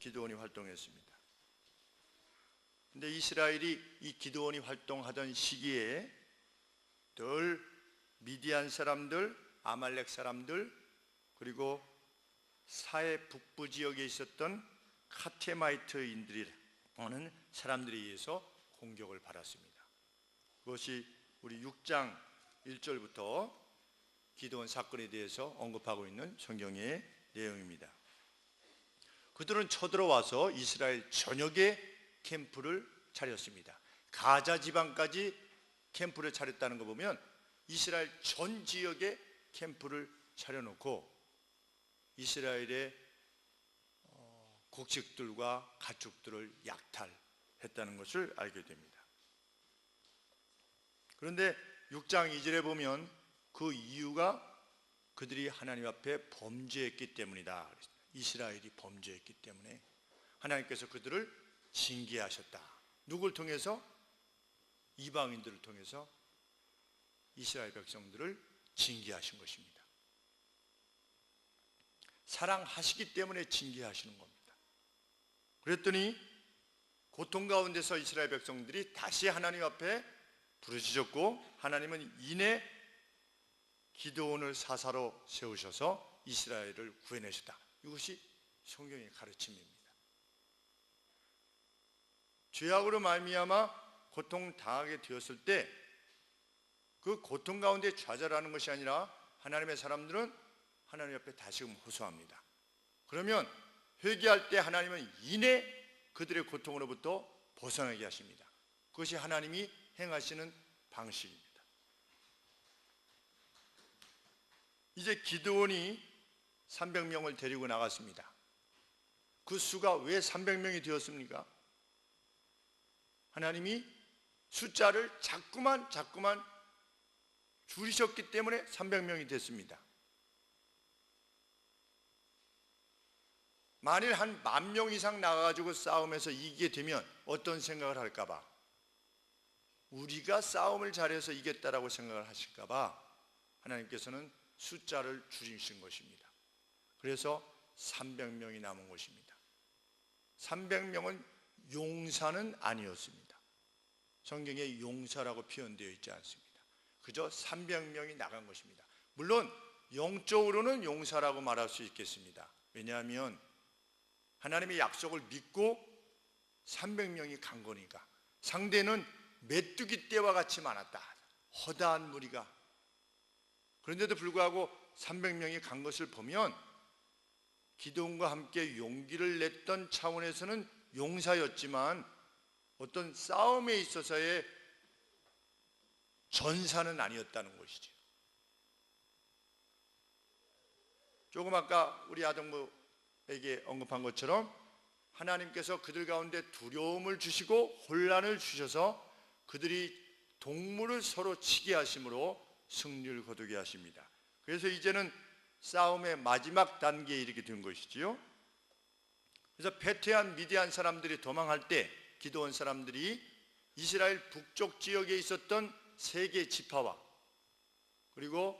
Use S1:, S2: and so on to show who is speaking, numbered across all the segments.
S1: 기도원이 활동했습니다. 근데 이스라엘이 이 기도원이 활동하던 시기에 늘 미디안 사람들, 아말렉 사람들, 그리고 사해 북부 지역에 있었던 카테마이트인들이라는 사람들에 의해서 공격을 받았습니다. 그것이 우리 6장 1절부터 기도원 사건에 대해서 언급하고 있는 성경의 내용입니다. 그들은 쳐들어와서 이스라엘 전역에 캠프를 차렸습니다. 가자 지방까지 캠프를 차렸다는 거 보면 이스라엘 전 지역에 캠프를 차려놓고 이스라엘의 어, 곡식들과 가축들을 약탈했다는 것을 알게 됩니다. 그런데 6장 2절에 보면 그 이유가 그들이 하나님 앞에 범죄했기 때문이다. 이스라엘이 범죄했기 때문에 하나님께서 그들을 징계하셨다. 누굴 통해서? 이방인들을 통해서 이스라엘 백성들을 징계하신 것입니다. 사랑하시기 때문에 징계하시는 겁니다. 그랬더니 고통 가운데서 이스라엘 백성들이 다시 하나님 앞에 부르짖었고 하나님은 이내 기도원을 사사로 세우셔서 이스라엘을 구해내셨다. 이것이 성경의 가르침입니다. 죄악으로 말미암아 고통 당하게 되었을 때 그 고통 가운데 좌절하는 것이 아니라 하나님의 사람들은 하나님 앞에 다시금 호소합니다. 그러면 회개할 때 하나님은 이내 그들의 고통으로부터 벗어나게 하십니다. 그것이 하나님이 행하시는 방식입니다. 이제 기드온이 300명을 데리고 나갔습니다. 그 수가 왜 300명이 되었습니까? 하나님이 숫자를 자꾸만 자꾸만 줄이셨기 때문에 300명이 됐습니다. 만일 한 만 명 이상 나가가지고 싸움에서 이기게 되면 어떤 생각을 할까봐 우리가 싸움을 잘해서 이겼다라고 생각을 하실까봐 하나님께서는 숫자를 줄이신 것입니다. 그래서 300명이 남은 것입니다. 300명은 용사는 아니었습니다. 성경에 용사라고 표현되어 있지 않습니다. 그저 300명이 나간 것입니다. 물론 영적으로는 용사라고 말할 수 있겠습니다. 왜냐하면 하나님의 약속을 믿고 300명이 간 거니까 상대는 메뚜기 떼와 같이 많았다. 허다한 무리가 그런데도 불구하고 300명이 간 것을 보면 기도원과 함께 용기를 냈던 차원에서는 용사였지만 어떤 싸움에 있어서의 전사는 아니었다는 것이죠. 조금 아까 우리 아동부에게 언급한 것처럼 하나님께서 그들 가운데 두려움을 주시고 혼란을 주셔서 그들이 동물을 서로 치게 하심으로 승리를 거두게 하십니다. 그래서 이제는 싸움의 마지막 단계에 이르게 된 것이지요. 그래서 베테한 미디안 사람들이 도망할 때 기도원 사람들이 이스라엘 북쪽 지역에 있었던 세계 지파와 그리고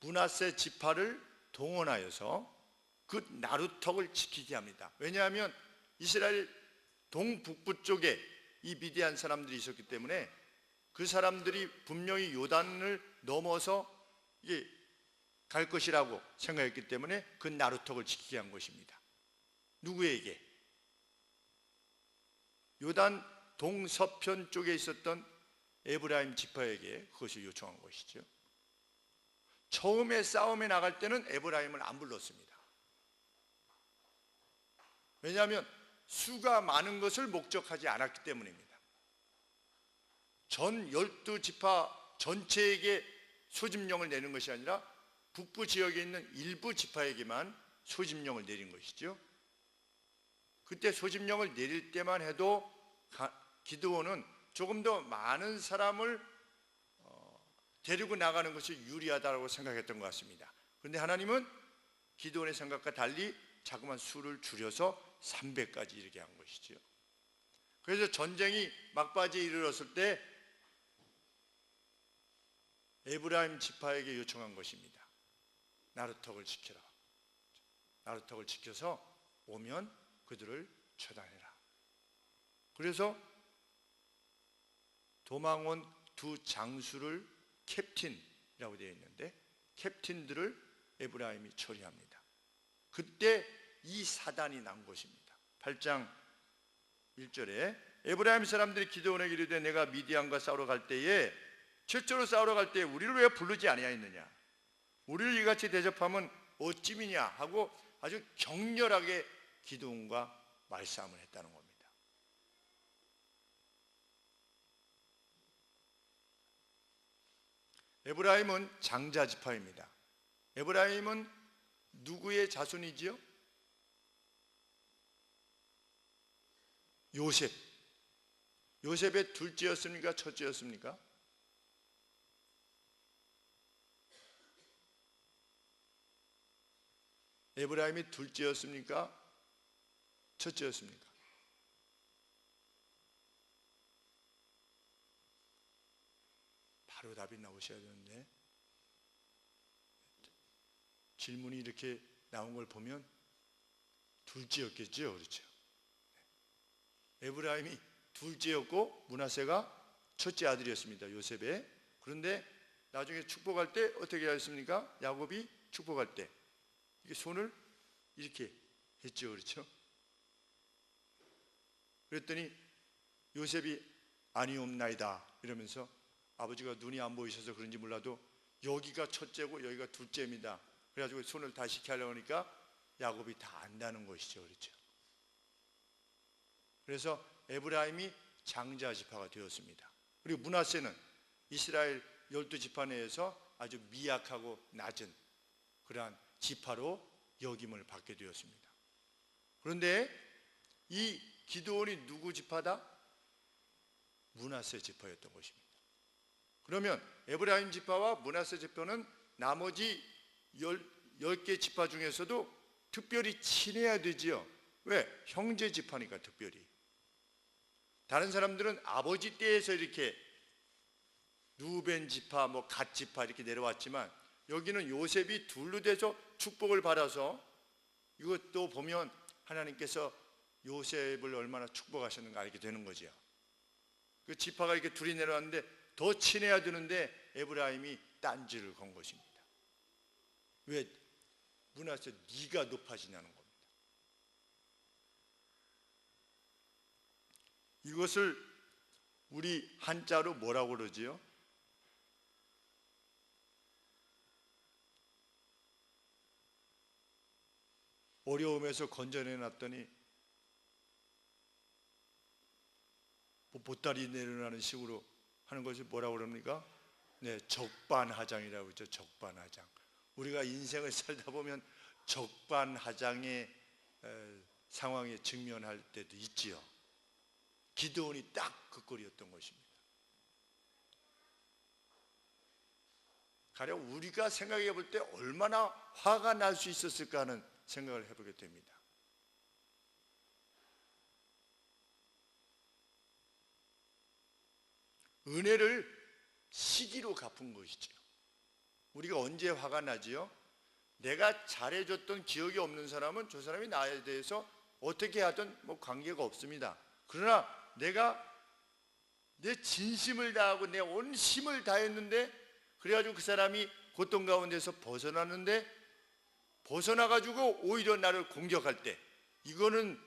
S1: 문하세 지파를 동원하여서 그 나루턱을 지키게 합니다. 왜냐하면 이스라엘 동북부 쪽에 이 미디안 사람들이 있었기 때문에 그 사람들이 분명히 요단을 넘어서 갈 것이라고 생각했기 때문에 그 나루턱을 지키게 한 것입니다. 누구에게? 요단 동서편 쪽에 있었던 에브라임 지파에게 그것을 요청한 것이죠. 처음에 싸움에 나갈 때는 에브라임을 안 불렀습니다. 왜냐하면 수가 많은 것을 목적하지 않았기 때문입니다. 전 열두 지파 전체에게 소집령을 내는 것이 아니라 북부 지역에 있는 일부 지파에게만 소집령을 내린 것이죠. 그때 소집령을 내릴 때만 해도 기드온은 조금 더 많은 사람을 어, 데리고 나가는 것이 유리하다고 생각했던 것 같습니다. 그런데 하나님은 기드온의 생각과 달리 자꾸만 수를 줄여서 300까지 이르게 한 것이죠. 그래서 전쟁이 막바지에 이르렀을 때 에브라임 지파에게 요청한 것입니다. 나루턱을 지켜라. 나루턱을 지켜서 오면 그들을 처단해라. 그래서 도망온 두 장수를 캡틴이라고 되어 있는데 캡틴들을 에브라임이 처리합니다. 그때 이 사단이 난 것입니다. 8장 1절에 에브라임 사람들이 기도원에 이르되 내가 미디안과 싸우러 갈 때에 최초로 싸우러 갈 때 우리를 왜 부르지 아니하였느냐 우리를 이같이 대접하면 어찌미냐 하고 아주 격렬하게 기도원과 말싸움을 했다는 겁니다. 에브라임은 장자 지파입니다. 에브라임은 누구의 자손이지요? 요셉. 요셉의 둘째였습니까? 첫째였습니까? 에브라임이 둘째였습니까? 첫째였습니까? 바로 답이 나오셔야 되는데 질문이 이렇게 나온 걸 보면 둘째였겠죠, 그렇죠? 에브라임이 둘째였고 문하세가 첫째 아들이었습니다. 요셉의 그런데 나중에 축복할 때 어떻게 하였습니까? 야곱이 축복할 때 이게 손을 이렇게 했죠, 그렇죠? 그랬더니 요셉이 아니옵나이다 이러면서 아버지가 눈이 안 보이셔서 그런지 몰라도 여기가 첫째고 여기가 둘째입니다. 그래가지고 손을 다시 하려고 하니까 야곱이 다 안다는 것이죠, 그렇죠? 그래서 에브라임이 장자 지파가 되었습니다. 그리고 문하세는 이스라엘 열두 지파 내에서 아주 미약하고 낮은 그러한 지파로 역임을 받게 되었습니다. 그런데 이 기도원이 누구 지파다? 문하세 지파였던 것입니다. 그러면 에브라임 지파와 문하세 지파는 나머지 열, 개 지파 중에서도 특별히 친해야 되지요. 왜? 형제 지파니까 특별히. 다른 사람들은 아버지 때에서 이렇게 루벤 지파, 뭐 갓 지파 이렇게 내려왔지만 여기는 요셉이 둘로 돼서 축복을 받아서 이것도 보면 하나님께서 요셉을 얼마나 축복하셨는가 알게 되는 거죠. 그 지파가 이렇게 둘이 내려왔는데 더 친해야 되는데 에브라임이 딴지를 건 것입니다. 왜 문화에서 네가 높아지냐는 겁니다. 이것을 우리 한자로 뭐라고 그러지요? 어려움에서 건져내 놨더니 뭐 보따리 내려가는 식으로 하는 것이 뭐라고 그럽니까? 네, 적반하장이라고 그러죠. 적반하장. 우리가 인생을 살다 보면 적반하장의 상황에 직면할 때도 있지요. 기도원이 딱 그 꼴이었던 것입니다. 가령 우리가 생각해 볼 때 얼마나 화가 날 수 있었을까 하는 생각을 해보게 됩니다. 은혜를 시기로 갚은 것이죠. 우리가 언제 화가 나지요? 내가 잘해줬던 기억이 없는 사람은 저 사람이 나에 대해서 어떻게 하든 뭐 관계가 없습니다. 그러나 내가 내 진심을 다하고 내 온 힘을 다했는데 그래가지고 그 사람이 고통 가운데서 벗어났는데 벗어나가지고 오히려 나를 공격할 때 이거는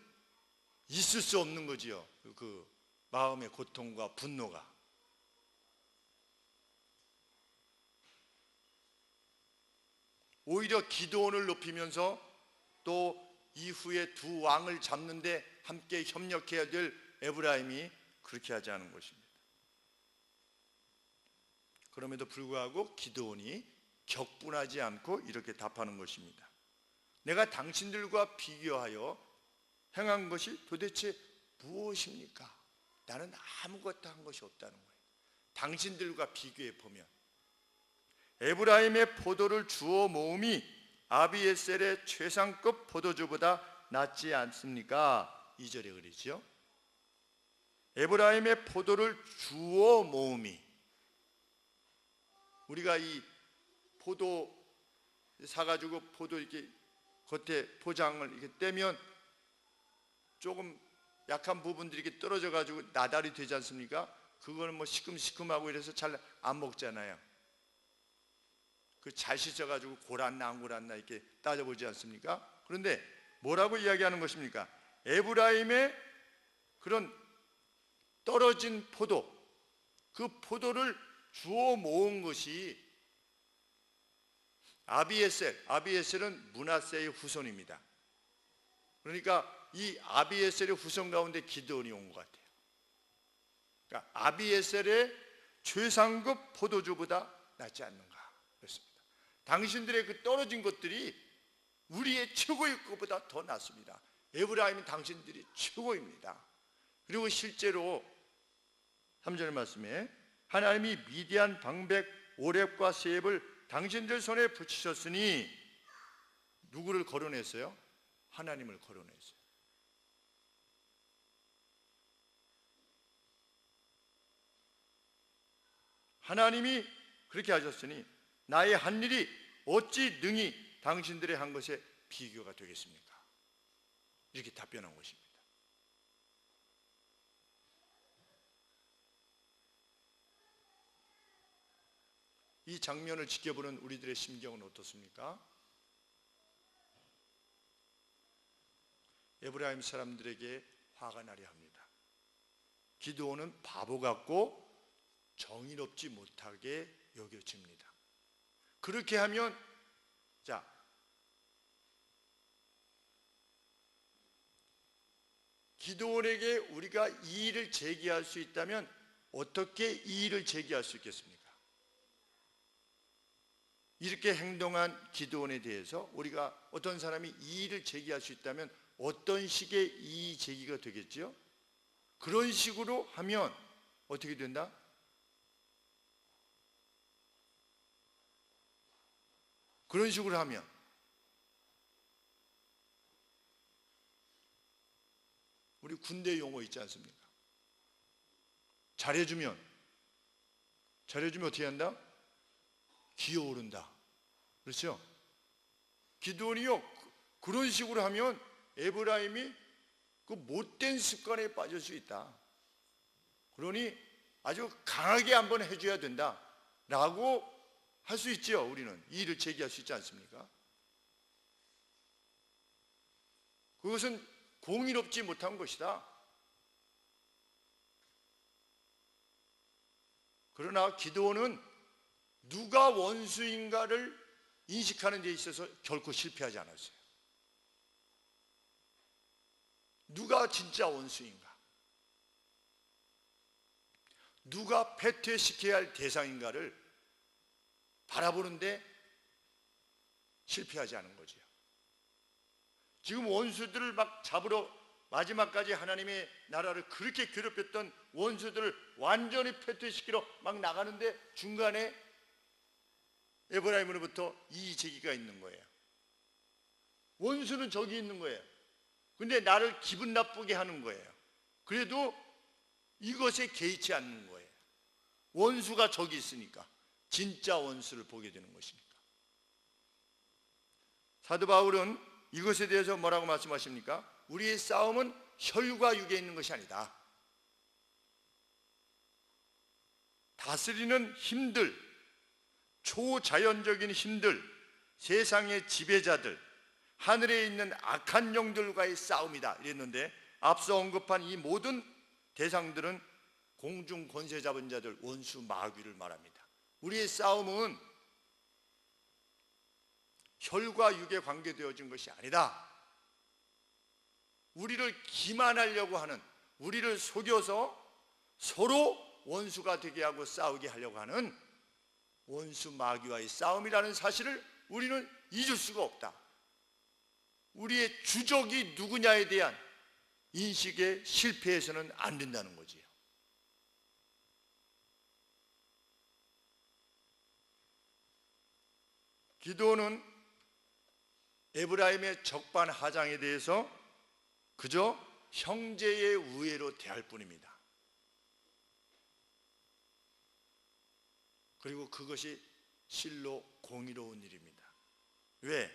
S1: 있을 수 없는 거지요. 그 마음의 고통과 분노가. 오히려 기도원을 높이면서 또 이후에 두 왕을 잡는데 함께 협력해야 될 에브라임이 그렇게 하지 않은 것입니다. 그럼에도 불구하고 기도원이 격분하지 않고 이렇게 답하는 것입니다. 내가 당신들과 비교하여 행한 것이 도대체 무엇입니까? 나는 아무것도 한 것이 없다는 거예요. 당신들과 비교해 보면 에브라임의 포도를 주워 모음이 아비에셀의 최상급 포도주보다 낫지 않습니까? 2절에 그러죠. 에브라임의 포도를 주워 모음이 우리가 이 포도 사가지고 포도 이렇게 겉에 포장을 이렇게 떼면 조금 약한 부분들이 이렇게 떨어져 가지고 나달이 되지 않습니까? 그거는 뭐 시큼시큼하고 이래서 잘 안 먹잖아요. 그 잘 씻어 가지고 고란나 안 고란나 이렇게 따져보지 않습니까? 그런데 뭐라고 이야기하는 것입니까? 에브라임의 그런 떨어진 포도 그 포도를 주워 모은 것이 아비에셀, 아비에셀은 문하세의 후손입니다. 그러니까 이 아비에셀의 후손 가운데 기드온이 온 것 같아요. 그러니까 아비에셀의 최상급 포도주보다 낫지 않는가 그렇습니다. 당신들의 그 떨어진 것들이 우리의 최고의 것보다 더 낫습니다. 에브라임은 당신들이 최고입니다. 그리고 실제로 3절 말씀에 하나님이 미디안 방백 오렙과 세heb을 당신들 손에 붙이셨으니 누구를 거론했어요? 하나님을 거론했어요. 하나님이 그렇게 하셨으니 나의 한 일이 어찌 능히 당신들의 한 것에 비교가 되겠습니까? 이렇게 답변한 것입니다. 이 장면을 지켜보는 우리들의 심경은 어떻습니까? 에브라임 사람들에게 화가 나려 합니다. 기도원은 바보 같고 정의롭지 못하게 여겨집니다. 그렇게 하면 자 기도원에게 우리가 이의를 제기할 수 있다면 어떻게 이의를 제기할 수 있겠습니까? 이렇게 행동한 기도원에 대해서 우리가 어떤 사람이 이의를 제기할 수 있다면 어떤 식의 이의 제기가 되겠지요? 그런 식으로 하면 어떻게 된다? 그런 식으로 하면 우리 군대 용어 있지 않습니까? 잘해주면 잘해주면 어떻게 한다? 기어오른다. 그렇죠? 기도원이요 그런 식으로 하면 에브라임이 그 못된 습관에 빠질 수 있다. 그러니 아주 강하게 한번 해줘야 된다. 라고 할 수 있죠, 우리는. 이 일을 제기할 수 있지 않습니까? 그것은 공의롭지 못한 것이다. 그러나 기도원은 누가 원수인가를 인식하는 데 있어서 결코 실패하지 않았어요. 누가 진짜 원수인가? 누가 패퇴시켜야 할 대상인가를 바라보는데 실패하지 않은 거지요. 지금 원수들을 막 잡으러 마지막까지 하나님의 나라를 그렇게 괴롭혔던 원수들을 완전히 패퇴시키러 막 나가는데 중간에 에브라임으로부터 이 제기가 있는 거예요. 원수는 저기 있는 거예요. 근데 나를 기분 나쁘게 하는 거예요. 그래도 이것에 개의치 않는 거예요. 원수가 저기 있으니까 진짜 원수를 보게 되는 것이니까. 사도 바울은 이것에 대해서 뭐라고 말씀하십니까? 우리의 싸움은 혈과 육에 있는 것이 아니다. 다스리는 힘들, 초자연적인 힘들, 세상의 지배자들, 하늘에 있는 악한 영들과의 싸움이다. 이랬는데 앞서 언급한 이 모든 대상들은 공중 권세 잡은 자들, 원수 마귀를 말합니다. 우리의 싸움은 혈과 육에 관계되어진 것이 아니다. 우리를 기만하려고 하는, 우리를 속여서 서로 원수가 되게 하고 싸우게 하려고 하는 원수 마귀와의 싸움이라는 사실을 우리는 잊을 수가 없다. 우리의 주적이 누구냐에 대한 인식에 실패해서는 안 된다는 거지요. 기도는 에브라임의 적반하장에 대해서 그저 형제의 우애로 대할 뿐입니다. 그리고 그것이 실로 공의로운 일입니다. 왜?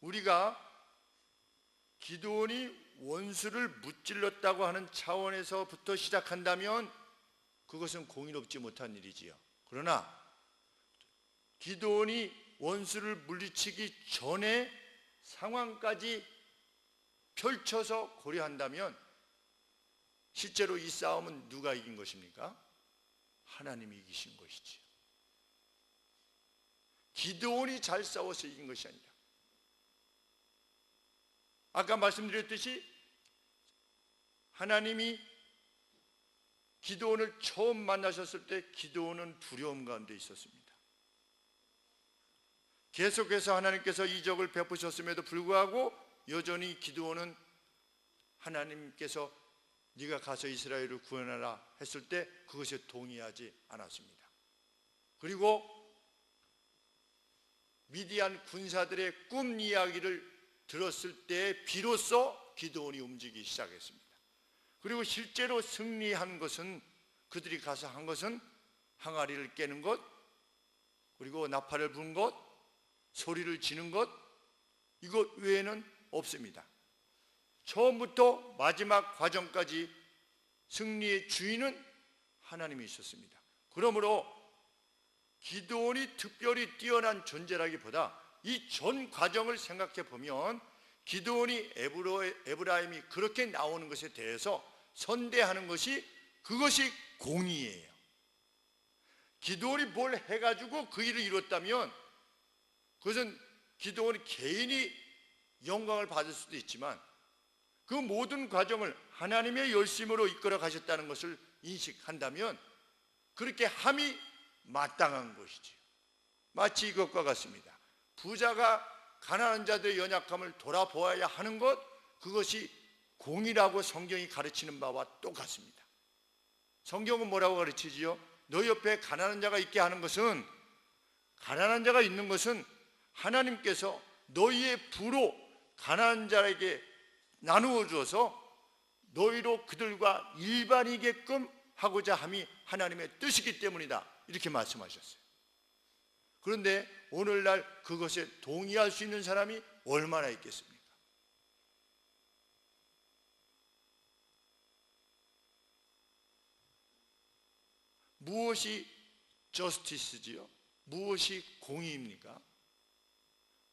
S1: 우리가 기도원이 원수를 무찔렀다고 하는 차원에서부터 시작한다면 그것은 공의롭지 못한 일이지요. 그러나 기도원이 원수를 물리치기 전에 상황까지 펼쳐서 고려한다면 실제로 이 싸움은 누가 이긴 것입니까? 하나님이 이기신 것이지요. 기도원이 잘 싸워서 이긴 것이 아니라 아까 말씀드렸듯이 하나님이 기도원을 처음 만나셨을 때 기도원은 두려움 가운데 있었습니다. 계속해서 하나님께서 이적을 베푸셨음에도 불구하고 여전히 기도원은 하나님께서 네가 가서 이스라엘을 구원하라 했을 때 그것에 동의하지 않았습니다. 그리고 미디안 군사들의 꿈 이야기를 들었을 때 비로소 기도원이 움직이기 시작했습니다. 그리고 실제로 승리한 것은 그들이 가서 한 것은 항아리를 깨는 것, 그리고 나팔을 부는 것, 소리를 지는 것, 이것 외에는 없습니다. 처음부터 마지막 과정까지 승리의 주인은 하나님이 있었습니다. 그러므로 기도원이 특별히 뛰어난 존재라기보다 이 전 과정을 생각해 보면 기도원이 에브라임이 그렇게 나오는 것에 대해서 선대하는 것이 그것이 공의예요. 기도원이 뭘 해가지고 그 일을 이뤘다면 그것은 기도원이 개인이 영광을 받을 수도 있지만 그 모든 과정을 하나님의 열심으로 이끌어 가셨다는 것을 인식한다면 그렇게 함이 마땅한 것이지요. 마치 이것과 같습니다. 부자가 가난한 자들의 연약함을 돌아보아야 하는 것 그것이 공이라고 성경이 가르치는 바와 똑같습니다. 성경은 뭐라고 가르치지요? 너 옆에 가난한 자가 있게 하는 것은 가난한 자가 있는 것은 하나님께서 너희의 부로 가난한 자에게 나누어 주어서 너희로 그들과 일반이게끔 하고자 함이 하나님의 뜻이기 때문이다. 이렇게 말씀하셨어요. 그런데 오늘날 그것에 동의할 수 있는 사람이 얼마나 있겠습니까? 무엇이 저스티스지요? 무엇이 공의입니까?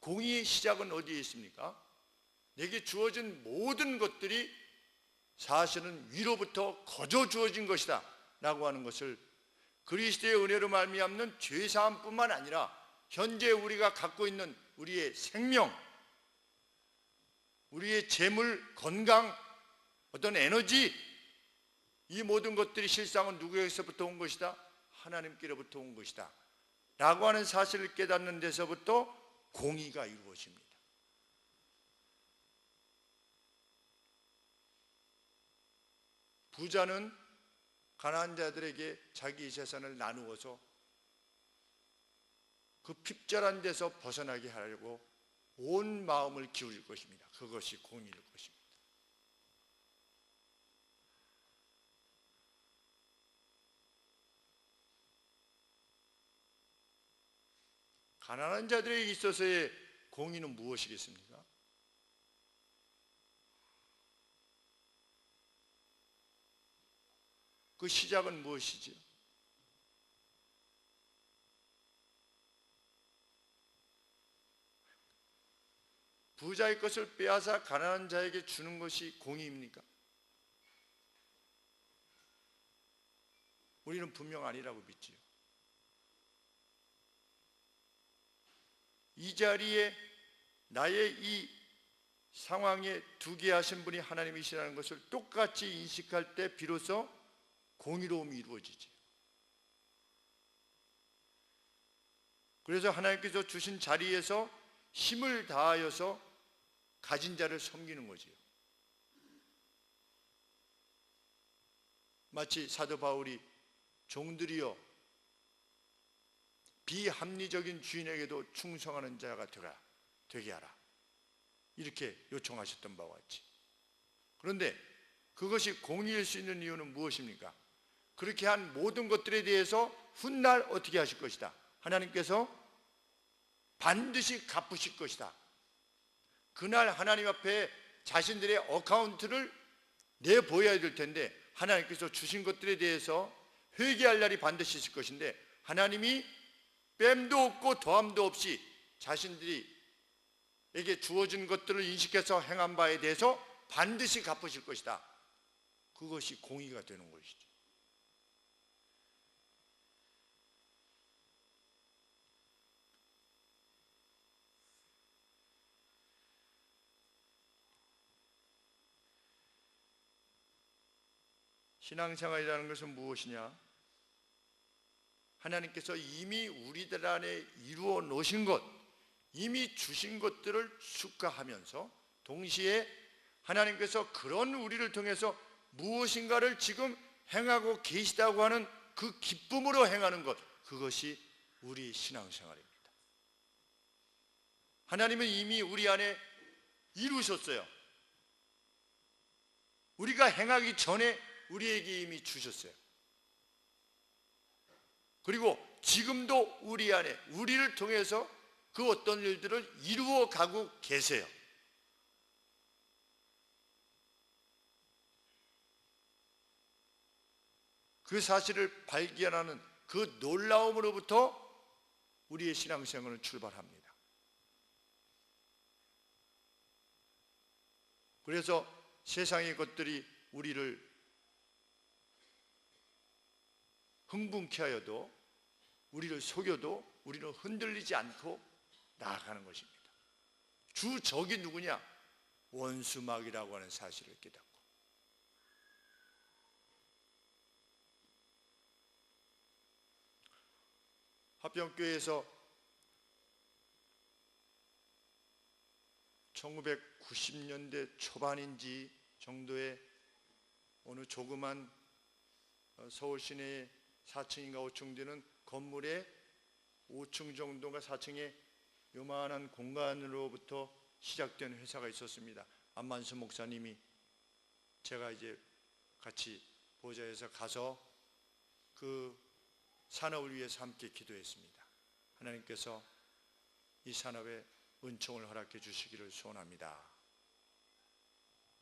S1: 공의의 시작은 어디에 있습니까? 내게 주어진 모든 것들이 사실은 위로부터 거저 주어진 것이다 라고 하는 것을 그리스도의 은혜로 말미암는 죄 사함뿐만 아니라 현재 우리가 갖고 있는 우리의 생명, 우리의 재물, 건강, 어떤 에너지 이 모든 것들이 실상은 누구에게서부터 온 것이다? 하나님께로부터 온 것이다. 라고 하는 사실을 깨닫는 데서부터 공의가 이루어집니다. 부자는 가난한 자들에게 자기 재산을 나누어서 그 핍절한 데서 벗어나게 하려고 온 마음을 기울일 것입니다. 그것이 공의일 것입니다. 가난한 자들에게 있어서의 공의는 무엇이겠습니까? 그 시작은 무엇이지요? 부자의 것을 빼앗아 가난한 자에게 주는 것이 공의입니까? 우리는 분명 아니라고 믿지요. 이 자리에 나의 이 상황에 두게 하신 분이 하나님이시라는 것을 똑같이 인식할 때 비로소 공의로움이 이루어지지. 그래서 하나님께서 주신 자리에서 힘을 다하여서 가진 자를 섬기는 거지요. 마치 사도 바울이 종들이여 비합리적인 주인에게도 충성하는 자가 되라 되게 하라 이렇게 요청하셨던 바와 같이 그런데 그것이 공의일 수 있는 이유는 무엇입니까? 그렇게 한 모든 것들에 대해서 훗날 어떻게 하실 것이다 하나님께서 반드시 갚으실 것이다. 그날 하나님 앞에 자신들의 어카운트를 내보여야 될 텐데 하나님께서 주신 것들에 대해서 회개할 날이 반드시 있을 것인데 하나님이 뺨도 없고 더함도 없이 자신들이 에게 주어진 것들을 인식해서 행한 바에 대해서 반드시 갚으실 것이다. 그것이 공의가 되는 것이죠. 신앙생활이라는 것은 무엇이냐? 하나님께서 이미 우리들 안에 이루어 놓으신 것, 이미 주신 것들을 축하하면서 동시에 하나님께서 그런 우리를 통해서 무엇인가를 지금 행하고 계시다고 하는 그 기쁨으로 행하는 것, 그것이 우리 신앙생활입니다. 하나님은 이미 우리 안에 이루셨어요. 우리가 행하기 전에 우리에게 이미 주셨어요. 그리고 지금도 우리 안에 우리를 통해서 그 어떤 일들을 이루어 가고 계세요. 그 사실을 발견하는 그 놀라움으로부터 우리의 신앙생활은 출발합니다. 그래서 세상의 것들이 우리를 흥분케 하여도 우리를 속여도 우리는 흔들리지 않고 나아가는 것입니다. 주 적이 누구냐? 원수막이라고 하는 사실을 깨닫고 합병교회에서 1990년대 초반인지 정도의 어느 조그만 어, 서울 시내의 4층인가 5층 되는 건물의 5층 정도가 4층에 요만한 공간으로부터 시작된 회사가 있었습니다. 안만수 목사님이 제가 이제 같이 보좌에서 가서 그 산업을 위해서 함께 기도했습니다. 하나님께서 이 산업에 은총을 허락해 주시기를 소원합니다.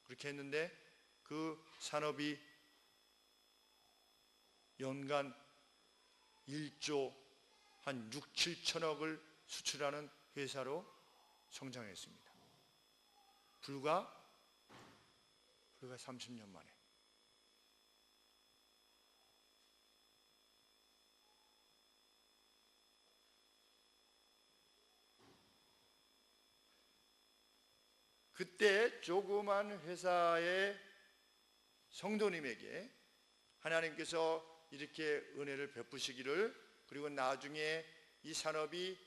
S1: 그렇게 했는데 그 산업이 연간 1조 한 6, 7천억을 수출하는 회사로 성장했습니다. 불과 불과 30년 만에. 그때 조그만 회사의 성도님에게 하나님께서 이렇게 은혜를 베푸시기를 그리고 나중에 이 산업이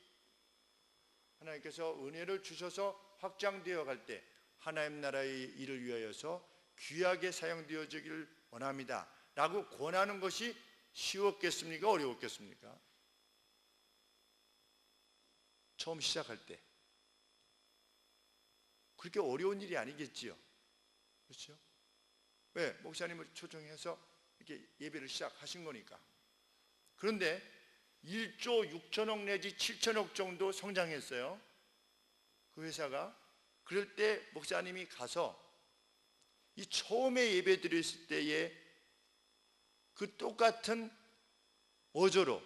S1: 하나님께서 은혜를 주셔서 확장되어 갈 때 하나님 나라의 일을 위하여서 귀하게 사용되어지기를 원합니다. 라고 권하는 것이 쉬웠겠습니까? 어려웠겠습니까? 처음 시작할 때. 그렇게 어려운 일이 아니겠지요. 그렇죠? 왜? 목사님을 초청해서 이렇게 예배를 시작하신 거니까. 그런데 1조 6천억 내지 7천억 정도 성장했어요. 그 회사가. 그럴 때 목사님이 가서 이 처음에 예배 드렸을 때에 그 똑같은 어조로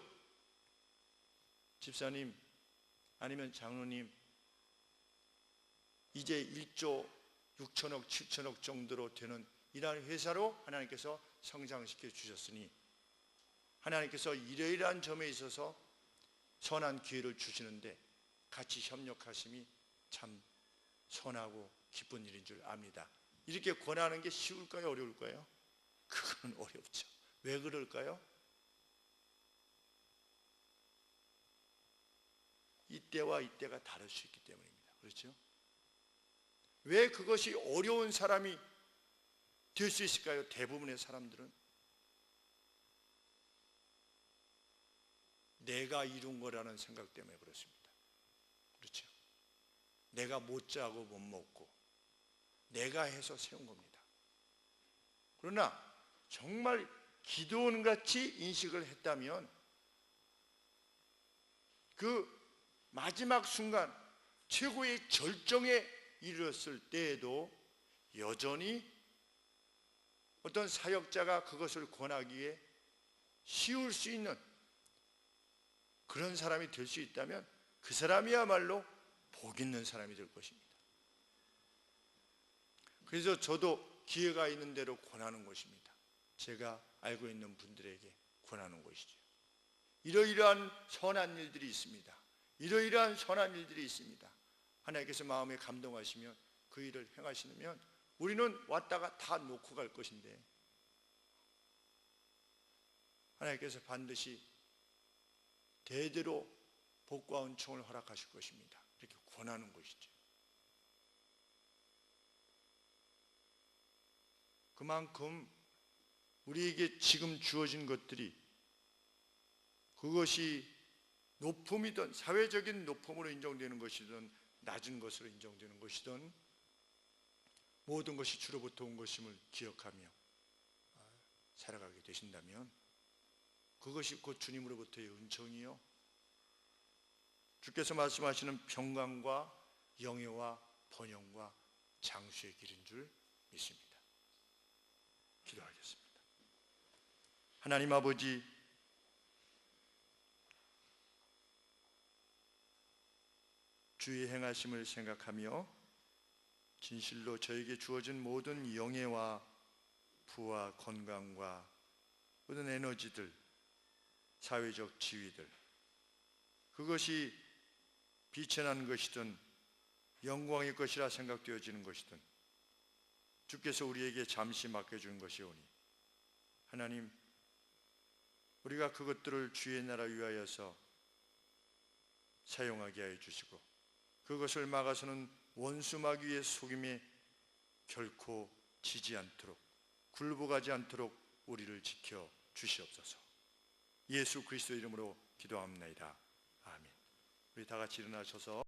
S1: 집사님 아니면 장로님 이제 1조 6천억 7천억 정도로 되는 이러한 회사로 하나님께서 성장시켜 주셨으니 하나님께서 이러이러한 점에 있어서 선한 기회를 주시는데 같이 협력하심이 참 선하고 기쁜 일인 줄 압니다. 이렇게 권하는 게 쉬울까요? 어려울까요? 그건 어렵죠. 왜 그럴까요? 이때와 이때가 다를 수 있기 때문입니다. 그렇죠? 왜 그것이 어려운 사람이 될 수 있을까요? 대부분의 사람들은 내가 이룬 거라는 생각 때문에 그렇습니다. 그렇죠? 내가 못 자고 못 먹고 내가 해서 세운 겁니다. 그러나 정말 기도원 같이 인식을 했다면 그 마지막 순간 최고의 절정에 이르렀을 때에도 여전히 어떤 사역자가 그것을 권하기에 쉬울 수 있는 그런 사람이 될 수 있다면 그 사람이야말로 복 있는 사람이 될 것입니다. 그래서 저도 기회가 있는 대로 권하는 것입니다. 제가 알고 있는 분들에게 권하는 것이죠. 이러이러한 선한 일들이 있습니다. 이러이러한 선한 일들이 있습니다. 하나님께서 마음에 감동하시면 그 일을 행하시면 우리는 왔다가 다 놓고 갈 것인데 하나님께서 반드시 대대로 복과 은총을 허락하실 것입니다. 이렇게 권하는 것이죠. 그만큼 우리에게 지금 주어진 것들이 그것이 높음이든 사회적인 높음으로 인정되는 것이든 낮은 것으로 인정되는 것이든 모든 것이 주로부터 온 것임을 기억하며 아, 살아가게 되신다면 그것이 곧 주님으로부터의 은총이요 주께서 말씀하시는 평강과 영예와 번영과 장수의 길인 줄 믿습니다. 기도하겠습니다. 하나님 아버지 주의 행하심을 생각하며 진실로 저에게 주어진 모든 영예와 부와 건강과 모든 에너지들 사회적 지위들 그것이 비천한 것이든 영광의 것이라 생각되어지는 것이든 주께서 우리에게 잠시 맡겨준 것이오니 하나님 우리가 그것들을 주의 나라 위하여서 사용하게 하여 주시고 그것을 막아서는 원수 마귀의 속임에 결코 지지 않도록 굴복하지 않도록 우리를 지켜 주시옵소서. 예수 그리스도 이름으로 기도합니다. 아멘. 우리 다 같이 일어나셔서